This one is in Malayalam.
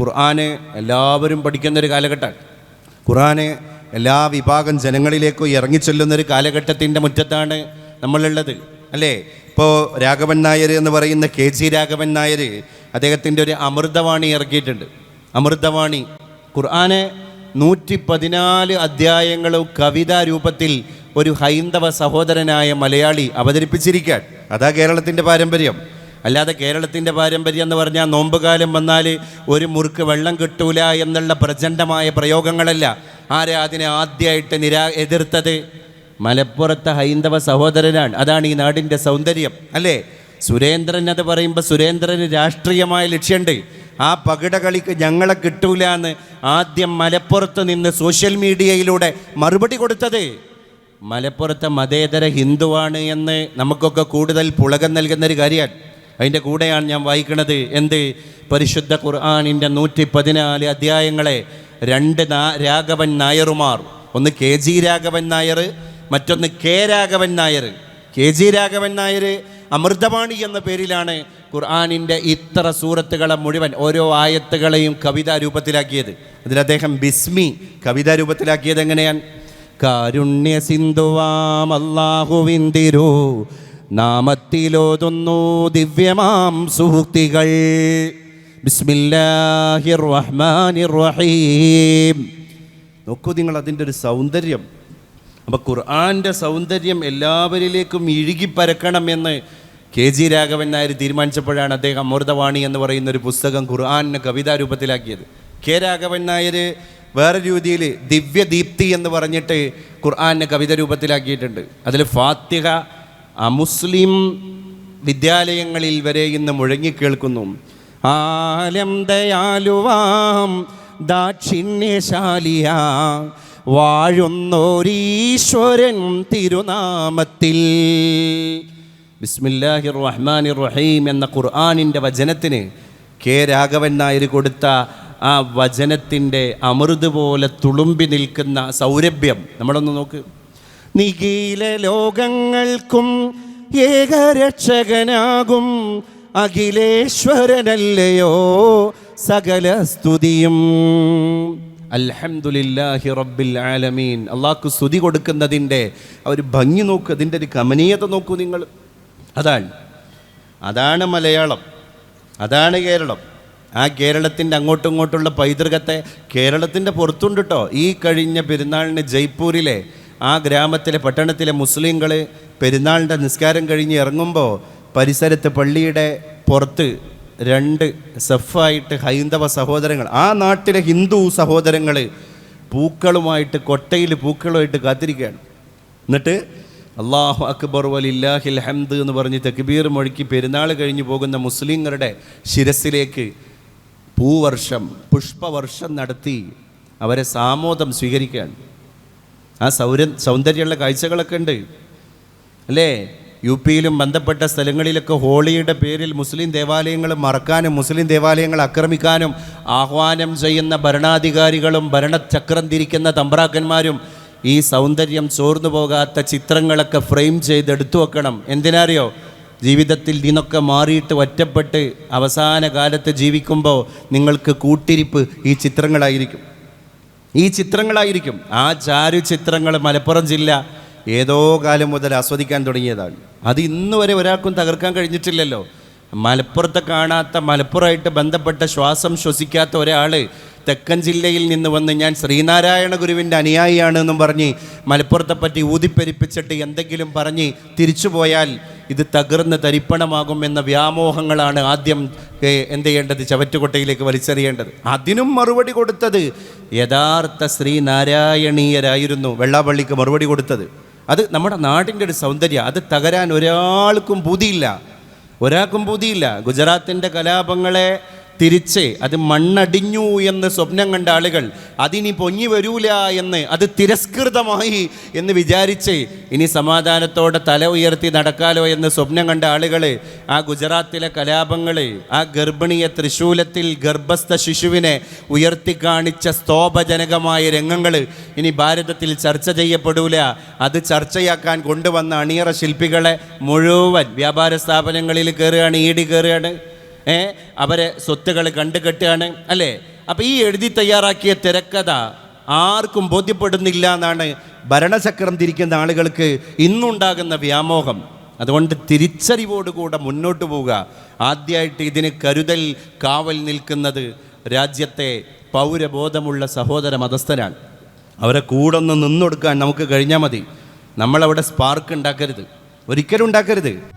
ഖുർആന് എല്ലാവരും പഠിക്കുന്ന ഒരു കാലഘട്ടമാണ്. ഖുർആന് എല്ലാ വിഭാഗം ജനങ്ങളിലേക്കും ഇറങ്ങിച്ചെല്ലുന്നൊരു കാലഘട്ടത്തിന്റെ മുറ്റത്താണ് നമ്മളുള്ളത് അല്ലേ? ഇപ്പോൾ രാഘവൻ നായർ എന്ന് പറയുന്ന കെ ജി രാഘവൻ നായർ അദ്ദേഹത്തിന്റെ ഒരു അമൃതവാണി ഇറക്കിയിട്ടുണ്ട്. അമൃതവാണി. ഖുർആനെ നൂറ്റി പതിനാല് അധ്യായങ്ങളും കവിതാ രൂപത്തിൽ ഒരു ഹൈന്ദവ സഹോദരനായ മലയാളി അവതരിപ്പിച്ചിരിക്കാൻ അതാ കേരളത്തിന്റെ പാരമ്പര്യം. അല്ലാതെ കേരളത്തിന്റെ പാരമ്പര്യം എന്ന് പറഞ്ഞാൽ നോമ്പുകാലം വന്നാൽ ഒരു മുറുക്ക് വെള്ളം കിട്ടൂല എന്നുള്ള പ്രചണ്ഡമായ പ്രയോഗങ്ങളല്ല. ആരാ അതിനെ ആദ്യമായിട്ട് നിരാ എതിർത്തത്? മലപ്പുറത്തെ ഹൈന്ദവ സഹോദരനാണ്. അതാണ് ഈ നാടിന്റെ സൗന്ദര്യം അല്ലേ? സുരേന്ദ്രൻ അത് പറയുമ്പോൾ സുരേന്ദ്രന് രാഷ്ട്രീയമായ ലക്ഷ്യമുണ്ട്. ആ പകിട കളിക്ക് ഞങ്ങളെ കിട്ടൂല എന്ന് ആദ്യം മലപ്പുറത്ത് നിന്ന് സോഷ്യൽ മീഡിയയിലൂടെ മറുപടി കൊടുത്തത്. മലപ്പുറത്തെ മതേതര ഹിന്ദുവാണ് എന്ന് നമുക്കൊക്കെ കൂടുതൽ പുളകം നൽകുന്നൊരു കാര്യമാണ്. അതിന്റെ കൂടെയാണ് ഞാൻ വായിക്കുന്നത് എന്ത്? പരിശുദ്ധ ഖുർആാനിന്റെ നൂറ്റി പതിനാല് അധ്യായങ്ങളെ രണ്ട് നാ രാഘവൻ നായറുമാർ. ഒന്ന് കെ ജി രാഘവൻ നായർ മറ്റൊന്ന് K Raghavan Nair. K G Raghavan Nair Amritavani എന്ന പേരിലാണ് ഖുർആാനിന്റെ ഇത്ര സൂറത്തുകളെ മുഴുവൻ ഓരോ ആയത്തുകളെയും കവിതാ രൂപത്തിലാക്കിയത്. അതിൽ അദ്ദേഹം ബിസ്മി കവിതാ രൂപത്തിലാക്കിയത് എങ്ങനെയാണ്? കാരുണ്യ സിന്ധുവാം നാമത്തിലോതുന്നു ദിവ്യമാം സുഹൃത്തികൾ. ബിസ്മില്ലാഹിർ റഹ്മാനിർ റഹീം നോക്കൂ നിങ്ങൾ അതിന്റെ ഒരു സൗന്ദര്യം. അപ്പോൾ ഖുർആന്റെ സൗന്ദര്യം എല്ലാവരിലേക്കും ഇഴുകിപ്പരക്കണം എന്ന് കെ ജി രാഘവൻ നായർ തീരുമാനിച്ചപ്പോഴാണ് അദ്ദേഹം അമൃതവാണി എന്ന് പറയുന്ന ഒരു പുസ്തകം ഖുർആാനിനെ കവിതാ രൂപത്തിലാക്കിയത് കെ രാഘവൻ നായർ വേറെ രീതിയിൽ ദിവ്യദീപ്തി എന്ന് പറഞ്ഞിട്ട് ഖുർആാനിനെ കവിത രൂപത്തിലാക്കിയിട്ടുണ്ട് അതിൽ ഫാത്തിഹ അമുസ്ലിം വിദ്യാലയങ്ങളിൽ വരെ ഇന്ന് മുഴങ്ങിക്കേൾക്കുന്നു ആലം ദയാലുവാം ദാക്ഷിണ്യശാലിയ വാഴുന്നോരീശ്വരൻ തിരുനാമത്തിൽ. ബിസ്മില്ലാഹിർ റഹ്മാനിർ റഹീം എന്ന ഖുർആാനിന്റെ വചനത്തിന് കെ രാഘവൻ നായർ കൊടുത്ത ആ വചനത്തിന്റെ അമൃത് പോലെ തുളുമ്പി നിൽക്കുന്ന സൗരഭ്യം. നമ്മളൊന്ന് നോക്ക്. നിഖില ലോകങ്ങൾക്കും ഏകരക്ഷകനാകും അഖിലേശ്വരനല്ലയോ സകല സ്തുതിയും. അൽഹംദുലില്ലാഹി റബ്ബിൽ ആലമീൻ. അള്ളാഹ്ക്ക് സ്തുതി കൊടുക്കുന്നതിന്റെ ഒരു ഭംഗി നോക്കൂ അതിന്റെ ഒരു കമനീയത നോക്കൂ നിങ്ങൾ. അതാണ് അതാണ് മലയാളം അതാണ് കേരളം. ആ കേരളത്തിന്റെ അങ്ങോട്ടും ഇങ്ങോട്ടുള്ള പൈതൃകത്തെ കേരളത്തിന്റെ പുറത്തുണ്ട് കേട്ടോ ഈ കഴിഞ്ഞ പെരുന്നാളിന് ജയ്പൂരിലെ ആ ഗ്രാമത്തിലെ പട്ടണത്തിലെ മുസ്ലിങ്ങൾ പെരുന്നാളിന്റെ നിസ്കാരം കഴിഞ്ഞ് ഇറങ്ങുമ്പോൾ പരിസരത്ത് പള്ളിയുടെ പുറത്ത് രണ്ട് സഫായിട്ട് ഹൈന്ദവ സഹോദരങ്ങൾ ആ നാട്ടിലെ ഹിന്ദു സഹോദരങ്ങൾ പൂക്കളുമായിട്ട് കൊട്ടയിൽ പൂക്കളുമായിട്ട് കാത്തിരിക്കുകയാണ്. എന്നിട്ട് അള്ളാഹു അക്ബർ വലില്ലാഹിൽ ഹംദ് എന്ന് പറഞ്ഞ് തക്ബീർ മുഴക്കി പെരുന്നാൾ കഴിഞ്ഞു പോകുന്ന മുസ്ലിങ്ങളുടെ ശിരസിലേക്ക് പൂവർഷം പുഷ്പവർഷം നടത്തി അവരെ സാമോദം സ്വീകരിക്കുകയാണ്. ആ സൗര സൗന്ദര്യമുള്ള കാഴ്ചകളൊക്കെ ഉണ്ട്. അല്ലേ? യു പിയിലും ബന്ധപ്പെട്ട സ്ഥലങ്ങളിലൊക്കെ ഹോളിയുടെ പേരിൽ മുസ്ലിം ദേവാലയങ്ങൾ മറക്കാനും മുസ്ലിം ദേവാലയങ്ങൾ ആക്രമിക്കാനും ആഹ്വാനം ചെയ്യുന്ന ഭരണാധികാരികളും ഭരണചക്രം തിരിക്കുന്ന തമ്പ്രാക്കന്മാരും ഈ സൗന്ദര്യം ചോർന്നു പോകാത്ത ചിത്രങ്ങളൊക്കെ ഫ്രെയിം ചെയ്ത് എടുത്തു വെക്കണം. എന്തിനറിയോ? ജീവിതത്തിൽ നിന്നൊക്കെ മാറിയിട്ട് ഒറ്റപ്പെട്ട് അവസാന കാലത്ത് ജീവിക്കുമ്പോൾ നിങ്ങൾക്ക് കൂട്ടിരിപ്പ് ഈ ചിത്രങ്ങളായിരിക്കും. ഈ ചിത്രങ്ങളായിരിക്കും. ആ ചാരു ചിത്രങ്ങൾ മലപ്പുറം ജില്ല ഏതോ കാലം മുതൽ ആസ്വദിക്കാൻ തുടങ്ങിയതാണ്. അത് ഇന്ന് വരെ ഒരാൾക്കും തകർക്കാൻ കഴിഞ്ഞിട്ടില്ലല്ലോ. മലപ്പുറത്തെ കാണാത്ത മലപ്പുറമായിട്ട് ബന്ധപ്പെട്ട ശ്വാസം ശ്വസിക്കാത്ത ഒരാൾ തെക്കൻ ജില്ലയിൽ നിന്ന് വന്ന് ഞാൻ ശ്രീനാരായണ ഗുരുവിന്റെ അനുയായിയാണ് എന്നും പറഞ്ഞ് മലപ്പുറത്തെ പറ്റി ഊതിപ്പെരിപ്പിച്ചിട്ട് എന്തെങ്കിലും പറഞ്ഞ് തിരിച്ചു പോയാൽ ഇത് തകർന്ന് തരിപ്പണമാകും എന്ന വ്യാമോഹങ്ങളാണ് ആദ്യം എന്ത് ചെയ്യേണ്ടത്? ചവറ്റുകൊട്ടയിലേക്ക് വലിച്ചെറിയേണ്ടത്. അതിനും മറുപടി കൊടുത്തത് യഥാർത്ഥ ശ്രീനാരായണീയരായിരുന്നു. വെള്ളാപ്പള്ളിക്ക് മറുപടി കൊടുത്തത്. അത് നമ്മുടെ നാടിന്റെ ഒരു സൗന്ദര്യം. അത് തകരാൻ ഒരാൾക്കും ബുദ്ധിയില്ല ഒരാൾക്കും ബുദ്ധിയില്ല ഗുജറാത്തിന്റെ കലാപങ്ങളെ തിരിച്ച് അത് മണ്ണടിഞ്ഞു എന്ന് സ്വപ്നം കണ്ട ആളുകൾ അതിനി പൊങ്ങി വരൂല എന്ന് അത് തിരസ്കൃതമായി എന്ന് വിചാരിച്ച് ഇനി സമാധാനത്തോടെ തല ഉയർത്തി നടക്കാലോ എന്ന് സ്വപ്നം കണ്ട ആളുകൾ ആ ഗുജറാത്തിലെ കലാപങ്ങൾ ആ ഗർഭിണിയെ തൃശൂലത്തിൽ ഗർഭസ്ഥ ശിശുവിനെ ഉയർത്തി കാണിച്ച സ്തോഭജനകമായ രംഗങ്ങൾ ഇനി ഭാരതത്തിൽ ചർച്ച ചെയ്യപ്പെടൂല. അത് ചർച്ചയാക്കാൻ കൊണ്ടുവന്ന അണിയറ ശില്പികളെ മുഴുവൻ വ്യാപാര സ്ഥാപനങ്ങളിൽ കയറുകയാണ് ഈടി കയറുകയാണ്. അവരെ സ്വത്തുകൾ കണ്ടുകെട്ടുകയാണ് അല്ലേ? അപ്പം ഈ എഴുതി തയ്യാറാക്കിയ തിരക്കഥ ആർക്കും ബോധ്യപ്പെടുന്നില്ല എന്നാണ് ഭരണചക്രം തിരിക്കുന്ന ആളുകൾക്ക് ഇന്നുണ്ടാകുന്ന വ്യാമോഹം. അതുകൊണ്ട് തിരിച്ചറിവോടുകൂടെ മുന്നോട്ട് പോവുക. ആദ്യമായിട്ട് ഇതിന് കരുതൽ കാവൽ നിൽക്കുന്നത് രാജ്യത്തെ പൗരബോധമുള്ള സഹോദര മതസ്ഥരാണ്. അവരെ കൂടെ ഒന്ന് നിന്നൊടുക്കാൻ നമുക്ക് കഴിഞ്ഞാൽ മതി. നമ്മളവിടെ സ്പാർക്ക് ഉണ്ടാക്കരുത്. ഒരിക്കലും ഉണ്ടാക്കരുത്.